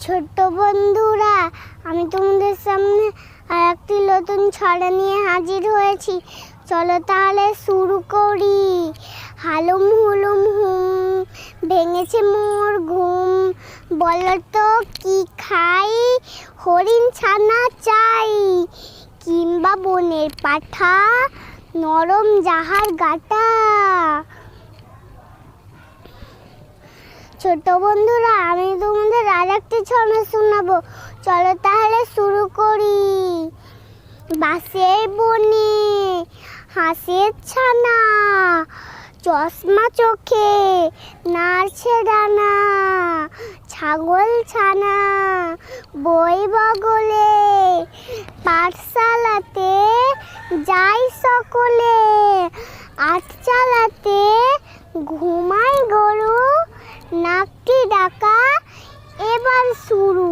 ছোট্ট বন্ধুরা, আমি তোমাদের সামনে আর একটি নতুন ছড়া নিয়ে হাজির হয়েছি। চলো তাহলে শুরু করি। হালুম হুলুম হুম, ভেঙেছে মোর ঘুম। বলো তো, কি খাই? হরিণ ছানা চাই, কিংবা বনের পাঠা, নরম জাহার গাটা। ছোট বন্ধুরা, আমি তোমাদের আর একটি ছড়া শোনাবো। চলো তাহলে শুরু করি। বাসের বনে হাঁসের ছানা, চশমা চোখে নাড়ছে ডানা, ছাগল ছানা, বই বগলে পাঠশালাতে যাই সকলে। নাকটি ডাকা এবার শুরু।